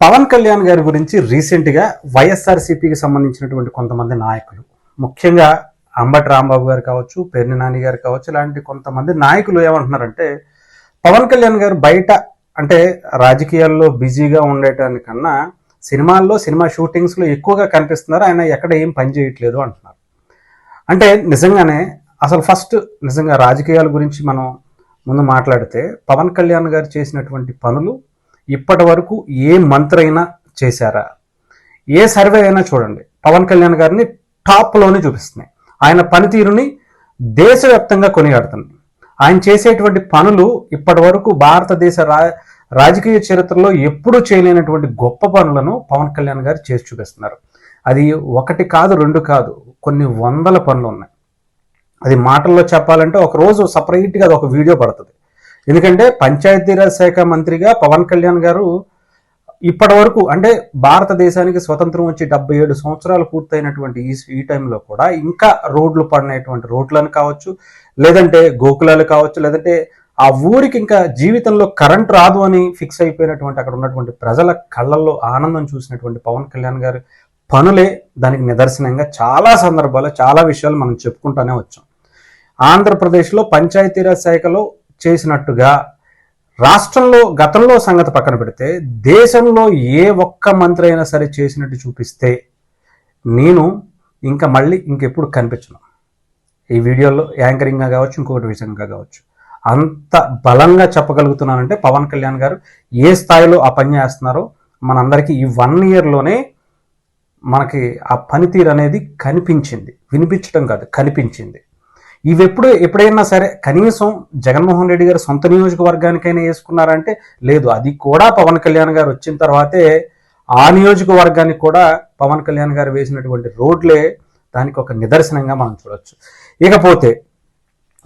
పవన్ కళ్యాణ్ గారి గురించి రీసెంట్గా వైఎస్ఆర్సీపీకి సంబంధించినటువంటి కొంతమంది నాయకులు ముఖ్యంగా అంబటి రాంబాబు గారు కావచ్చు పెర్ని నాని గారు కావచ్చు ఇలాంటి కొంతమంది నాయకులు ఏమంటున్నారంటే పవన్ కళ్యాణ్ గారు బయట అంటే రాజకీయాల్లో బిజీగా ఉండేటానికన్నా సినిమాల్లో సినిమా షూటింగ్స్లో ఎక్కువగా కనిపిస్తున్నారు. ఆయన ఎక్కడ ఏం పని చేయట్లేదు అంటున్నారు. అంటే నిజంగానే అసలు ఫస్ట్ నిజంగా రాజకీయాల గురించి మనం ముందు మాట్లాడితే పవన్ కళ్యాణ్ గారు చేసినటువంటి పనులు ఇప్పటి వరకు ఏ మంత్రి అయినా చేశారా? ఏ సర్వే అయినా చూడండి. పవన్ కళ్యాణ్ గారిని టాప్లోనే చూపిస్తున్నాయి. ఆయన పనితీరుని దేశవ్యాప్తంగా కొనియాడుతుంది ఆయన చేసేటువంటి పనులు ఇప్పటి వరకు భారతదేశ రా రాజకీయ చరిత్రలో ఎప్పుడూ చేయలేనటువంటి గొప్ప పనులను పవన్ కళ్యాణ్ గారు చేసి చూపిస్తున్నారు. అది ఒకటి కాదు రెండు కాదు కొన్ని వందల పనులు ఉన్నాయి. అది మాటల్లో చెప్పాలంటే ఒక రోజు సపరేట్గా అది ఒక వీడియో పడుతుంది. ఎందుకంటే పంచాయతీరాజ్ శాఖ మంత్రిగా పవన్ కళ్యాణ్ గారు ఇప్పటి వరకు అంటే భారతదేశానికి స్వతంత్రం వచ్చి డెబ్బై ఏడు సంవత్సరాలు పూర్తయినటువంటి ఈ ఈ టైంలో కూడా ఇంకా రోడ్లు పడినటువంటి రోడ్లను కావచ్చు లేదంటే గోకులాలు కావచ్చు లేదంటే ఆ ఊరికి ఇంకా జీవితంలో కరెంట్ రాదు అని ఫిక్స్ అయిపోయినటువంటి అక్కడ ఉన్నటువంటి ప్రజల కళ్ళల్లో ఆనందం చూసినటువంటి పవన్ కళ్యాణ్ గారి పనులే దానికి నిదర్శనంగా చాలా సందర్భాల్లో చాలా విషయాలు మనం చెప్పుకుంటూనే వచ్చాం. ఆంధ్రప్రదేశ్లో పంచాయతీరాజ్ శాఖలో చేసినట్టుగా రాష్ట్రంలో గతంలో సంగతి పక్కన పెడితే దేశంలో ఏ ఒక్క మంత్రి అయినా సరే చేసినట్టు చూపిస్తే నేను ఇంకా మళ్ళీ ఇంకెప్పుడు కనిపించను. ఈ వీడియోలో యాంకరింగ్గా కావచ్చు ఇంకొకటి విషయంగా కావచ్చు. అంత బలంగా చెప్పగలుగుతున్నానంటే పవన్ కళ్యాణ్ గారు ఏ స్థాయిలో ఆ పని చేస్తున్నారో మనందరికీ ఈ వన్ ఇయర్లోనే మనకి ఆ పనితీరు అనేది కనిపించింది. వినిపించడం కాదు కనిపించింది. ఇవి ఎప్పుడు ఎప్పుడైనా సరే కనీసం జగన్మోహన్ రెడ్డి గారు సొంత నియోజకవర్గానికైనా వేసుకున్నారంటే లేదు. అది కూడా పవన్ కళ్యాణ్ గారు వచ్చిన తర్వాతే ఆ నియోజకవర్గానికి కూడా పవన్ కళ్యాణ్ గారు వేసినటువంటి రోడ్లే దానికి ఒక నిదర్శనంగా మనం చూడొచ్చు. ఇకపోతే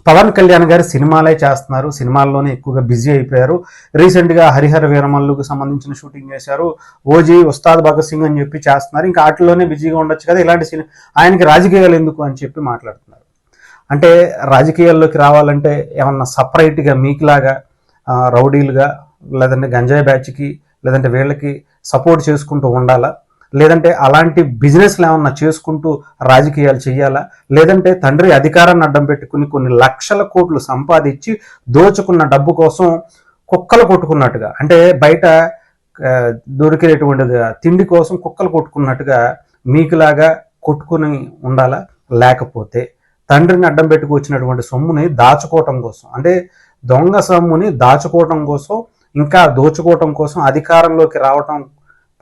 పవన్ కళ్యాణ్ గారు సినిమాలే చేస్తున్నారు. సినిమాల్లోనే ఎక్కువగా బిజీ అయిపోయారు. రీసెంట్గా హరిహర వీరమల్లుకు సంబంధించిన షూటింగ్ చేశారు. ఓజీ ఉస్తాద్ భగత్ సింగ్ అని చెప్పి చేస్తున్నారు. ఇంకా వాటిల్లోనే బిజీగా ఉండొచ్చు కదా. ఇలాంటి సినిమా ఆయనకి రాజకీయాలు ఎందుకు అని చెప్పి మాట్లాడుతున్నారు. అంటే రాజకీయాల్లోకి రావాలంటే ఏమన్నా సపరేట్గా మీకులాగా రౌడీలుగా లేదంటే గంజాయి బ్యాచ్కి లేదంటే వీళ్ళకి సపోర్ట్ చేసుకుంటూ ఉండాలా? లేదంటే అలాంటి బిజినెస్లు ఏమన్నా చేసుకుంటూ రాజకీయాలు చేయాలా లేదంటే తండ్రి అధికారాన్ని అడ్డం పెట్టుకుని కొన్ని లక్షల కోట్లు సంపాదించి దోచుకున్న డబ్బు కోసం కుక్కలు కొట్టుకున్నట్టుగా అంటే బయట దొరికేటువంటి తిండి కోసం కుక్కలు కొట్టుకున్నట్టుగా మీకులాగా కొట్టుకుని ఉండాలా? లేకపోతే తండ్రిని అడ్డం పెట్టుకొచ్చినటువంటి సొమ్ముని దాచుకోవటం కోసం అంటే దొంగ సొమ్ముని దాచుకోవటం కోసం ఇంకా దోచుకోవటం కోసం అధికారంలోకి రావటం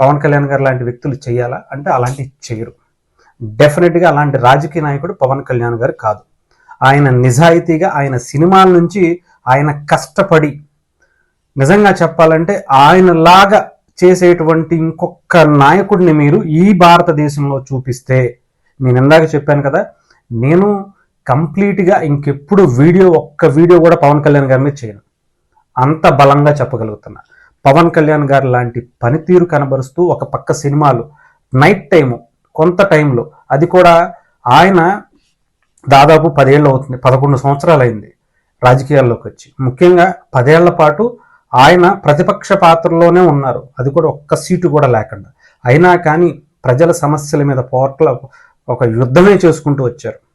పవన్ కళ్యాణ్ గారు లాంటి వ్యక్తులు చేయాలా? అంటే అలాంటివి చేయరు. డెఫినెట్గా అలాంటి రాజకీయ నాయకుడు పవన్ కళ్యాణ్ గారు కాదు. ఆయన నిజాయితీగా ఆయన సినిమాల నుంచి ఆయన కష్టపడి నిజంగా చెప్పాలంటే ఆయనలాగా చేసేటువంటి ఇంకొక నాయకుడిని మీరు ఈ భారతదేశంలో చూపిస్తే నేను ఇందాక చెప్పాను కదా నేను కంప్లీట్గా ఇంకెప్పుడు వీడియో ఒక్క వీడియో కూడా పవన్ కళ్యాణ్ గారి మీద చేయను. అంత బలంగా చెప్పగలుగుతున్నా. పవన్ కళ్యాణ్ గారు లాంటి పనితీరు కనబరుస్తూ ఒక పక్క సినిమాలు నైట్ టైము కొంత టైంలో అది కూడా ఆయన దాదాపు పదేళ్ళు అవుతుంది పదకొండు సంవత్సరాలు అయింది రాజకీయాల్లోకి వచ్చి. ముఖ్యంగా పదేళ్ళ పాటు ఆయన ప్రతిపక్ష పాత్రలోనే ఉన్నారు. అది కూడా ఒక్క సీటు కూడా లేకుండా. అయినా కానీ ప్రజల సమస్యల మీద పోట్ల ఒక యుద్ధమే చేసుకుంటూ వచ్చారు.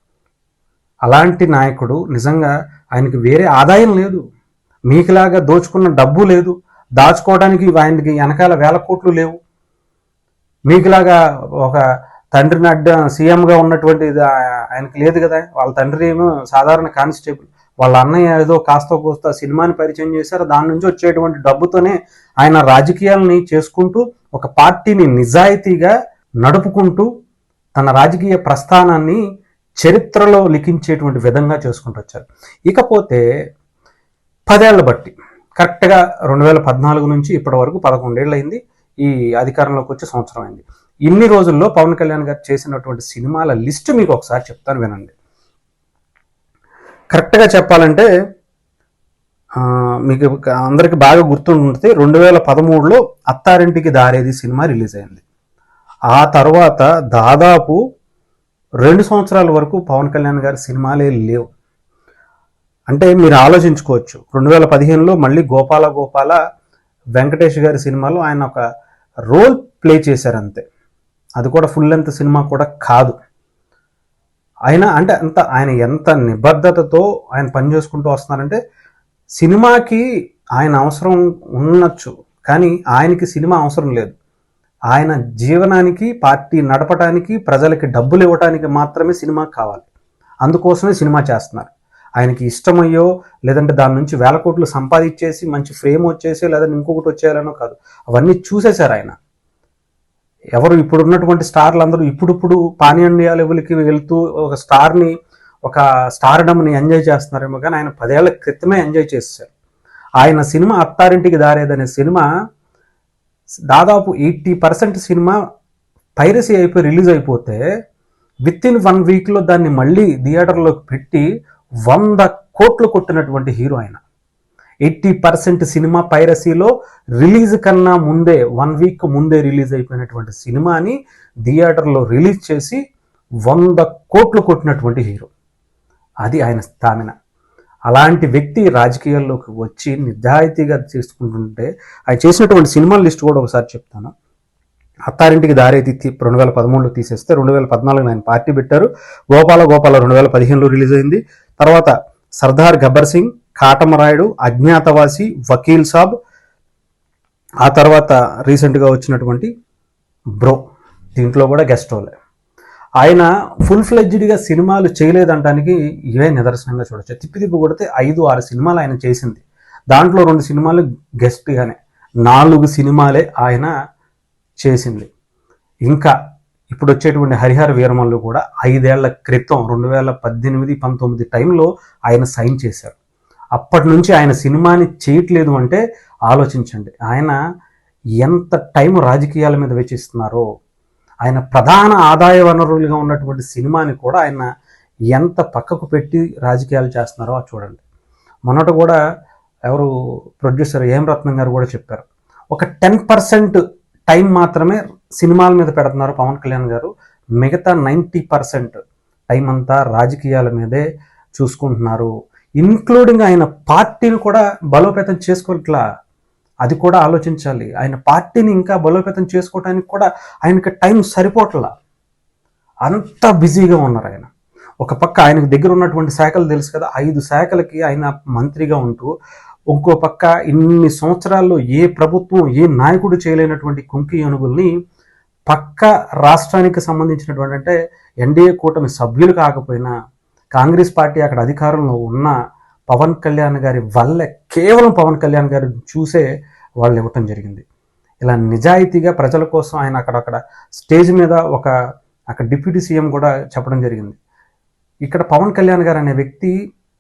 అలాంటి నాయకుడు నిజంగా ఆయనకి వేరే ఆదాయం లేదు. మీకులాగా దోచుకున్న డబ్బు లేదు. దాచుకోవడానికి ఆయనకి వెనకాల వేల కోట్లు లేవు. మీకులాగా ఒక తండ్రిని అడ్డ సీఎంగా ఉన్నటువంటి ఇది ఆయనకి లేదు కదా. వాళ్ళ తండ్రి ఏమో సాధారణ కానిస్టేబుల్. వాళ్ళ అన్నయ్య ఏదో కాస్త కోస్త సినిమాని పరిచయం చేశారు. దాని నుంచి వచ్చేటువంటి డబ్బుతోనే ఆయన రాజకీయాలని చేసుకుంటూ ఒక పార్టీని నిజాయితీగా నడుపుకుంటూ తన రాజకీయ ప్రస్థానాన్ని చరిత్రలో లిఖించేటువంటి విధంగా చేసుకుంటూ వచ్చారు. ఇకపోతే పదేళ్ళ బట్టి కరెక్ట్గా రెండు వేల పద్నాలుగు నుంచి ఇప్పటి వరకు పదకొండేళ్ళు అయింది ఈ అధికారంలోకి వచ్చే సంవత్సరం అయింది. ఇన్ని రోజుల్లో పవన్ కళ్యాణ్ గారు చేసినటువంటి సినిమాల లిస్ట్ మీకు ఒకసారి చెప్తాను వినండి. కరెక్ట్గా చెప్పాలంటే మీకు అందరికి బాగా గుర్తుంటుంది రెండు వేల పదమూడులో అత్తారింటికి దారేది సినిమా రిలీజ్ అయింది. ఆ తర్వాత దాదాపు రెండు సంవత్సరాల వరకు పవన్ కళ్యాణ్ గారి సినిమాలే లేవు. అంటే మీరు ఆలోచించుకోవచ్చు. రెండు వేల పదిహేనులో మళ్ళీ గోపాల గోపాల వెంకటేష్ గారి సినిమాలో ఆయన ఒక రోల్ ప్లే చేశారు అంతే అది కూడా ఫుల్ లెంత్ సినిమా కూడా కాదు. ఆయన అంటే అంత ఆయన ఎంత నిబద్ధతతో ఆయన పని చేసుకుంటూ వస్తున్నారంటే సినిమాకి ఆయన అవసరం ఉండొచ్చు కానీ ఆయనకి సినిమా అవసరం లేదు. ఆయన జీవనానికి పార్టీ నడపడానికి ప్రజలకి డబ్బులు ఇవ్వడానికి మాత్రమే సినిమా కావాలి. అందుకోసమే సినిమా చేస్తున్నారు. ఆయనకి ఇష్టమయ్యో లేదంటే దాని నుంచి వేల కోట్లు సంపాదించేసి మంచి ఫ్రేమ్ వచ్చేసి లేదంటే ఇంకొకటి వచ్చేయాలనో కాదు. అవన్నీ చూసేశారు ఆయన. ఎవరు ఇప్పుడు ఉన్నటువంటి స్టార్లు అందరూ ఇప్పుడిప్పుడు పాన్ ఇండియా లెవెల్కి వెళ్తూ ఒక స్టార్ని ఒక స్టార్డమ్ని ఎంజాయ్ చేస్తున్నారేమో కానీ ఆయన పదేళ్ళ క్రితమే ఎంజాయ్ చేశారు ఆయన సినిమా అత్తారింటికి దారేదనే సినిమా దాదాపు ఎయిటీ పర్సెంట్ సినిమా పైరసీ అయిపోయి రిలీజ్ అయిపోతే విత్ ఇన్ వన్ వీక్లో దాన్ని మళ్ళీ థియేటర్లోకి పెట్టి వంద కోట్లు కొట్టినటువంటి హీరో ఆయన. ఎయిటీ పర్సెంట్ సినిమా పైరసీలో రిలీజ్ కన్నా ముందే వన్ వీక్ ముందే రిలీజ్ అయిపోయినటువంటి సినిమాని థియేటర్లో రిలీజ్ చేసి వంద కోట్లు కొట్టినటువంటి హీరో. అది ఆయన స్థామిన అలాంటి వ్యక్తి రాజకీయాల్లోకి వచ్చి నిజాయితీగా చేసుకుంటుంటే ఆయన చేసినటువంటి సినిమాల లిస్ట్ కూడా ఒకసారి చెప్తాను. అత్తారింటికి దారి తిత్తి రెండు వేల పదమూడులో తీసేస్తే రెండు వేల పద్నాలుగులో ఆయన పార్టీ పెట్టారు. గోపాల గోపాల రెండు వేల పదిహేనులో రిలీజ్ అయింది. తర్వాత సర్దార్ గబ్బర్ సింగ్ కాటమరాయుడు అజ్ఞాతవాసి వకీల్ సాబ్ ఆ తర్వాత రీసెంట్గా వచ్చినటువంటి బ్రో దీంట్లో కూడా గెస్ట్ రోలే ఆయన ఫుల్ ఫ్లెడ్జ్డ్గా సినిమాలు చేయలేదంటానికి ఇవే నిదర్శనంగా చూడొచ్చు. తిప్పి తిప్పి కొడితే ఐదు ఆరు సినిమాలు ఆయన చేసింది. దాంట్లో రెండు సినిమాలు గెస్ట్గానే నాలుగు సినిమాలే ఆయన చేసింది. ఇంకా ఇప్పుడు వచ్చేటువంటి హరిహర వీరమల్లు కూడా ఐదేళ్ళ క్రితం రెండు వేల పద్దెనిమిది పంతొమ్మిది టైంలో ఆయన సైన్ చేశారు. అప్పటి నుంచి ఆయన సినిమాని చేయట్లేదు అంటే ఆలోచించండి. ఆయన ఎంత టైం రాజకీయాల మీద వెచ్చిస్తున్నారో ఆయన ప్రధాన ఆదాయ వనరులుగా ఉన్నటువంటి సినిమాని కూడా ఆయన ఎంత పక్కకు పెట్టి రాజకీయాలు చేస్తున్నారో అది చూడండి. మొన్నట కూడా ఎవరు ప్రొడ్యూసర్ ఏం రత్నం గారు కూడా చెప్పారు. ఒక టెన్ పర్సెంట్ టైం మాత్రమే సినిమాల మీద పెడుతున్నారు పవన్ కళ్యాణ్ గారు. మిగతా నైంటీ పర్సెంట్ టైం అంతా రాజకీయాల మీదే చూసుకుంటున్నారు. ఇన్క్లూడింగ్ ఆయన పార్టీని కూడా బలోపేతం చేసుకోవట్లా అది కూడా ఆలోచించాలి. ఆయన పార్టీని ఇంకా బలోపేతం చేసుకోవడానికి కూడా ఆయనకి టైం సరిపోవట్లా అంత బిజీగా ఉన్నారు ఆయన. ఒక పక్క ఆయనకు దగ్గర ఉన్నటువంటి శాఖలు తెలుసు కదా ఐదు శాఖలకి ఆయన మంత్రిగా ఉంటూ ఇంకో పక్క ఇన్ని సంవత్సరాల్లో ఏ ప్రభుత్వం ఏ నాయకుడు చేయలేనటువంటి కుంకి ఏనుగుల్ని పక్క రాష్ట్రానికి సంబంధించినటువంటి అంటే ఎన్డీఏ కూటమి సభ్యులు కాకపోయినా కాంగ్రెస్ పార్టీ అక్కడ అధికారంలో ఉన్న పవన్ కళ్యాణ్ గారి వల్లే కేవలం పవన్ కళ్యాణ్ గారి చూసే వాళ్ళు ఇవ్వటం జరిగింది. ఇలా నిజాయితీగా ప్రజల కోసం ఆయన అక్కడక్కడ స్టేజ్ మీద ఒక అక్కడ డిప్యూటీ సీఎం కూడా చెప్పడం జరిగింది. ఇక్కడ పవన్ కళ్యాణ్ గారు అనే వ్యక్తి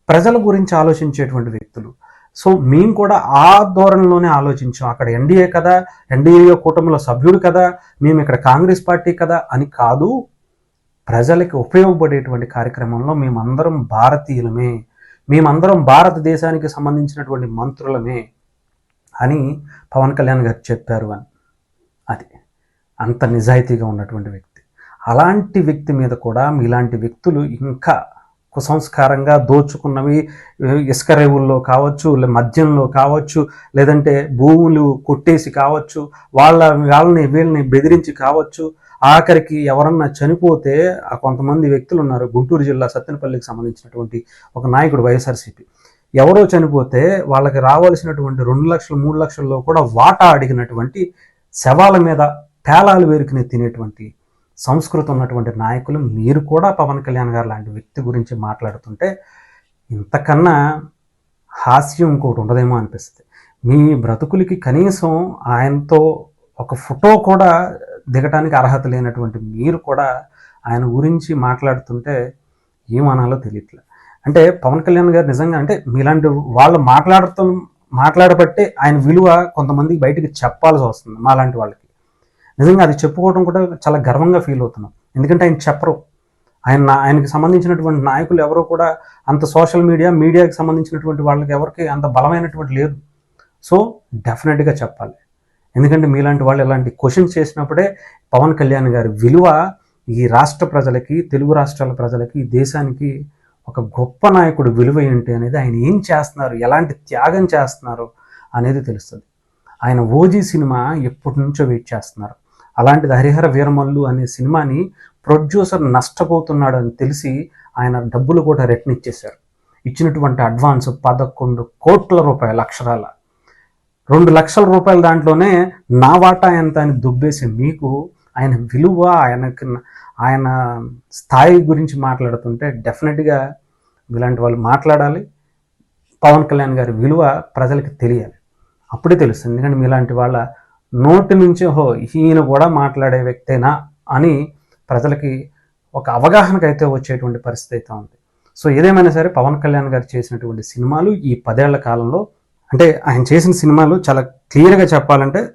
ప్రజల గురించి ఆలోచించేటువంటి వ్యక్తులు. సో మేము కూడా ఆ ధోరణిలోనే ఆలోచించాం. అక్కడ ఎన్డీఏ కదా ఎన్డీఏ కూటమిలో సభ్యుడు కదా మేము ఇక్కడ కాంగ్రెస్ పార్టీ కదా అని కాదు ప్రజలకి ఉపయోగపడేటువంటి కార్యక్రమంలో మేమందరం భారతీయులమే. మేమందరం భారతదేశానికి సంబంధించినటువంటి మంత్రులమే అని పవన్ కళ్యాణ్ గారు చెప్పారు అని. అది అంత నిజాయితీగా ఉన్నటువంటి వ్యక్తి. అలాంటి వ్యక్తి మీద కూడా మీలాంటి వ్యక్తులు ఇంకా కుసంస్కారంగా దోచుకున్నవి ఇసుక రేవుల్లో కావచ్చు లే మద్యంలో కావచ్చు లేదంటే భూములు కొట్టేసి కావచ్చు వాళ్ళ వాళ్ళని వీళ్ళని బెదిరించి కావచ్చు ఆఖరికి ఎవరన్నా చనిపోతే ఆ కొంతమంది వ్యక్తులు ఉన్నారు. గుంటూరు జిల్లా సత్తెనపల్లికి సంబంధించినటువంటి ఒక నాయకుడు వైఎస్ఆర్సీపీ. ఎవరో చనిపోతే వాళ్ళకి రావాల్సినటువంటి రెండు లక్షలు మూడు లక్షల్లో కూడా వాటా అడిగినటువంటి శవాల మీద పేలాలు వేరుకుని తినేటువంటి సంస్కృతి ఉన్నటువంటి నాయకులు మీరు కూడా పవన్ కళ్యాణ్ గారు లాంటి వ్యక్తి గురించి మాట్లాడుతుంటే ఇంతకన్నా హాస్యం ఇంకోటి ఉండదేమో అనిపిస్తుంది. మీ బ్రతుకులకి కనీసం ఆయనతో ఒక ఫోటో కూడా దిగటానికి అర్హత లేనటువంటి మీరు కూడా ఆయన గురించి మాట్లాడుతుంటే ఏమనాలో తెలియట్లే. అంటే పవన్ కళ్యాణ్ గారు నిజంగా అంటే మీలాంటి వాళ్ళు మాట్లాడుతూ మాట్లాడబట్టే ఆయన విలువ కొంతమందికి బయటికి చెప్పాల్సి వస్తుంది మాలాంటి వాళ్ళకి. నిజంగా అది చెప్పుకోవడం కూడా చాలా గర్వంగా ఫీల్ అవుతున్నాం. ఎందుకంటే ఆయన చెప్పరు. ఆయన ఆయనకి సంబంధించినటువంటి నాయకులు ఎవరో కూడా అంత సోషల్ మీడియా మీడియాకి సంబంధించినటువంటి వాళ్ళకి ఎవరికి అంత బలమైనటువంటి లేదు. సో డెఫినెట్గా చెప్పాలి. ఎందుకంటే మీలాంటి వాళ్ళు ఇలాంటి క్వశ్చన్స్ చేసినప్పుడే పవన్ కళ్యాణ్ గారి విలువ ఈ రాష్ట్ర ప్రజలకి తెలుగు రాష్ట్రాల ప్రజలకి దేశానికి ఒక గొప్ప నాయకుడు విలువ ఏంటి అనేది ఆయన ఏం చేస్తున్నారు ఎలాంటి త్యాగం చేస్తున్నారు అనేది తెలుస్తుంది. ఆయన ఓజీ సినిమా ఎప్పటి నుంచో వెయిట్ చేస్తున్నారు. అలాంటిది హరిహర వీరమల్లు అనే సినిమాని ప్రొడ్యూసర్ నష్టపోతున్నాడు అని తెలిసి ఆయన డబ్బులు కూడా రిటర్న్ ఇచ్చేశారు. ఇచ్చినటువంటి అడ్వాన్స్ పదకొండు కోట్ల రూపాయల అక్షరాల. రెండు లక్షల రూపాయల దాంట్లోనే నా వాటా ఎంత అని దుబ్బేసి మీకు ఆయన విలువ ఆయనకి ఆయన స్థాయి గురించి మాట్లాడుతుంటే డెఫినెట్గా ఇలాంటి వాళ్ళు మాట్లాడాలి. పవన్ కళ్యాణ్ గారి విలువ ప్రజలకి తెలియాలి. అప్పుడే తెలుస్తుంది. ఎందుకంటే మీలాంటి వాళ్ళ నోటి నుంచి ఓహో ఈయన కూడా మాట్లాడే వ్యక్తేనా అని ప్రజలకి ఒక అవగాహనకు అయితే వచ్చేటువంటి పరిస్థితి అయితే ఉంది. సో ఏదేమైనా సరే పవన్ కళ్యాణ్ గారు చేసినటువంటి సినిమాలు ఈ పదేళ్ళ కాలంలో అంటే ఆయన చేసిన సినిమాలు చాలా క్లియర్గా చెప్పాలంటే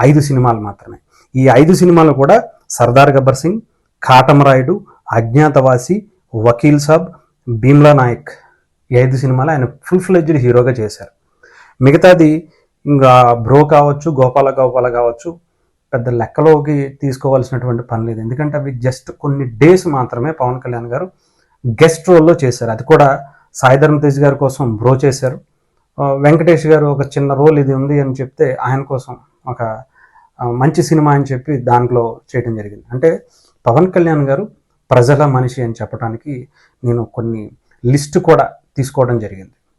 ఐదు సినిమాలు మాత్రమే. ఈ ఐదు సినిమాలు కూడా సర్దార్ గబ్బర్ సింగ్ కాటమరాయుడు అజ్ఞాతవాసి వకీల్ సాబ్ భీమ్లా నాయక్ ఈ ఐదు సినిమాలు ఆయన ఫుల్ ఫ్లెడ్జ్డ్ హీరోగా చేశారు. మిగతాది ఇంకా బ్రో కావచ్చు గోపాల గోపాల కావచ్చు పెద్ద లెక్కలోకి తీసుకోవాల్సినటువంటి పని లేదు. ఎందుకంటే అవి జస్ట్ కొన్ని డేస్ మాత్రమే పవన్ కళ్యాణ్ గారు గెస్ట్ రోల్లో చేశారు. అది కూడా సాయిధర్మ తేజ్ గారి కోసం బ్రో చేశారు. వెంకటేష్ గారు ఒక చిన్న రోల్ ఇది ఉంది అని చెప్తే ఆయన కోసం ఒక మంచి సినిమా అని చెప్పి దాంట్లో చేయడం జరిగింది. అంటే పవన్ కళ్యాణ్ గారు ప్రజల మనిషి అని చెప్పడానికి నేను కొన్ని లిస్ట్ కూడా తీసుకోవడం జరిగింది.